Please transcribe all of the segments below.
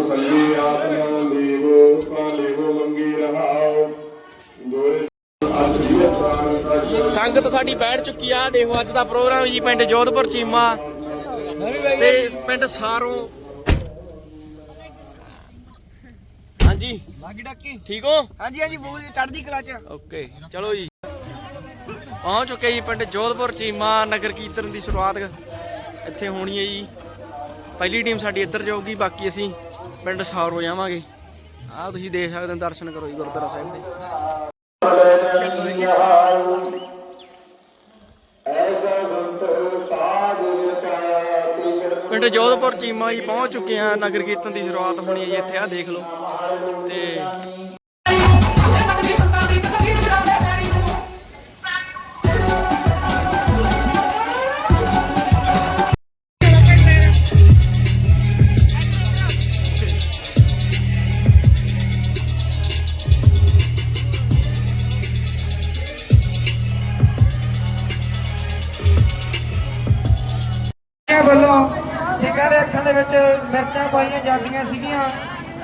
ਆਤਮਾ ਮੰਗੀ ਰਹਾਓ। ਦੋਰੇ ਸੰਗਤ ਸਾਡੀ ਬੈਠ ਚੁੱਕੀ ਆ ਦੇਖੋ ਅੱਜ ਦਾ ਪ੍ਰੋਗਰਾਮ ਜੀ ਪਿੰਡ ਜੋਧਪੁਰ ਚੀਮਾ। ਤੇ ਪਿੰਡ ਸਾਰੋਂ। ਹਾਂਜੀ। ਬਾਗੀ ਡੱਕੀ। ਠੀਕ ਹੋ? ਹਾਂਜੀ ਹਾਂਜੀ ਬੋਲ ਚੜਦੀ ਕਲਾ ਚ। ਓਕੇ ਚਲੋ ਜੀ। ਪਹੁੰਚ ਚੁੱਕੇ ਜੀ ਪਿੰਡ ਜੋਧਪੁਰ ਚੀਮਾ ਨਗਰ ਕੀਰਤਨ ਦੀ ਸ਼ੁਰੂਆਤ ਇੱਥੇ ਹੋਣੀ ਹੈ ਜੀ। ਪਹਿਲੀ ਟੀਮ ਸਾਡੀ ਇੱਧਰ ਜਾਊਗੀ ਬਾਕੀ ਅਸੀਂ ਪਿੰਡ ਸਾਰੋਂ ਜਾਵਾਂਗੇ। ਆਹ ਤੁਸੀਂ ਦੇਖ ਸਕਦੇ ਹੋ, ਦਰਸ਼ਨ ਕਰੋ ਜੀ ਗੁਰਦੁਆਰਾ ਸਾਹਿਬ ਦੇ। ਪਿੰਡ ਜੋਧਪੁਰ ਚੀਮਾ ਜੀ ਪਹੁੰਚ ਚੁੱਕੇ ਆ ਨਗਰ ਕੀਰਤਨ ਦੀ ਸ਼ੁਰੂਆਤ ਹੋਣੀ ਹੈ ਜੀ ਇੱਥੇ ਆ ਦੇਖ ਲਓ। ਤੇ ਇਹ ਵੱਲੋਂ ਸਿੰਘਾਂ ਦੇ ਅੱਖਾਂ ਦੇ ਵਿੱਚ ਮਿਰਚਾਂ ਪਾਈਆਂ ਜਾਂਦੀਆਂ ਸੀਗੀਆਂ,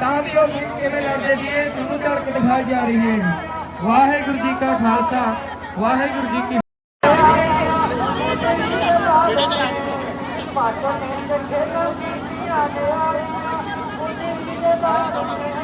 ਤਾਂ ਵੀ ਉਹ ਸਿੰਘ ਕਿਵੇਂ ਲੜਦੇ ਸੀ, ਇਹ ਤੁਹਾਨੂੰ ਧੜਕ ਦਿਖਾਈ ਜਾ ਰਹੀ ਹੈ ਜੀ। ਵਾਹਿਗੁਰੂ ਜੀ ਕਾ ਖਾਲਸਾ, ਵਾਹਿਗੁਰੂ ਜੀ ਕੀ ਕਿਉਂ ਸਟਾਰਟ ਕਰ ਦੋ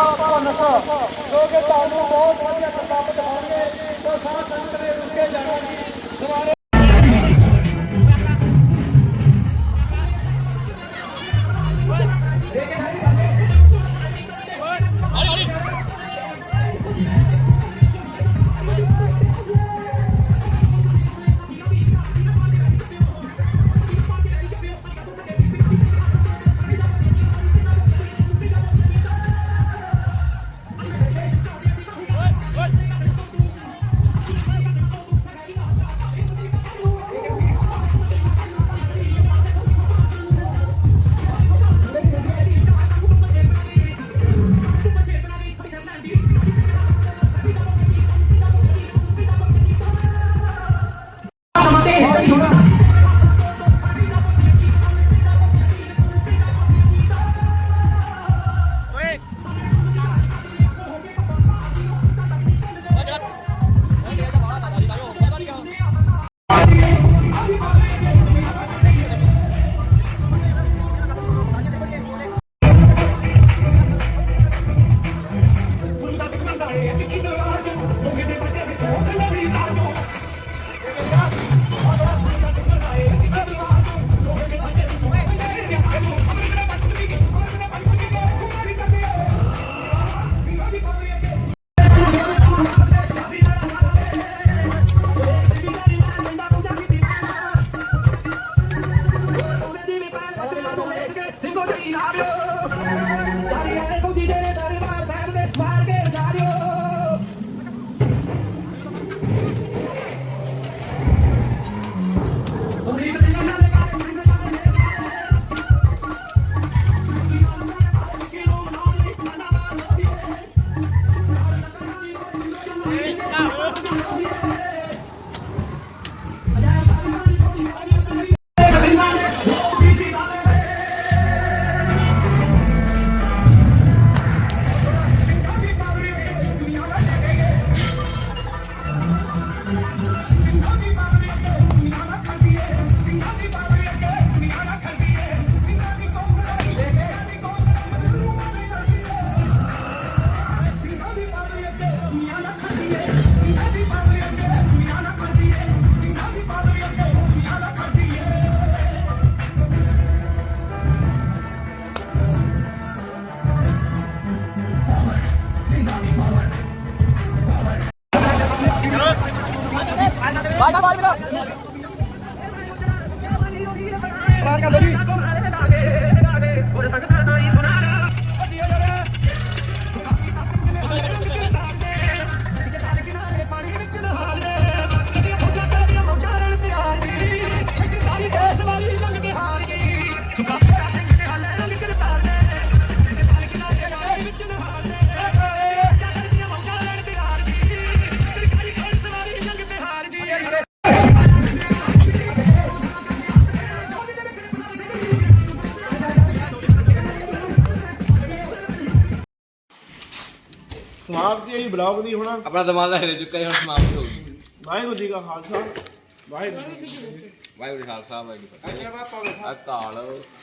ਗਰੁੱਪ ਜੋ ਕਿ ਤੁਹਾਨੂੰ ਬਹੁਤ ਵਧੀਆ ਬਾਜ ਬਾਜ ਮੇਰਾ। ਪ੍ਰਾਣ ਕਰ ਲੋ ਜੀ। ਸਮਾਪਤੀ ਹੈ ਜੀ ਬਲੌਗ ਦੀ ਹੁਣ। ਆਪਣਾ ਦਿਮਾਗ ਲੈ ਚੁੱਕਾ ਹੈ ਹੁਣ ਸਮਾਪਤ ਹੋ ਗਈ। ਵਾਹਿਗੁਰੂ ਜੀ ਕਾ ਖਾਲਸਾ। ਵਾਹਿਗੁਰੂ ਵਾਹਿਗੁਰੂ ਖਾਲਸਾ ਵਾਹਿਗੁਰੂ ਜੀ ਕੀ ਫਤਿਹ। ਅਕਾਲ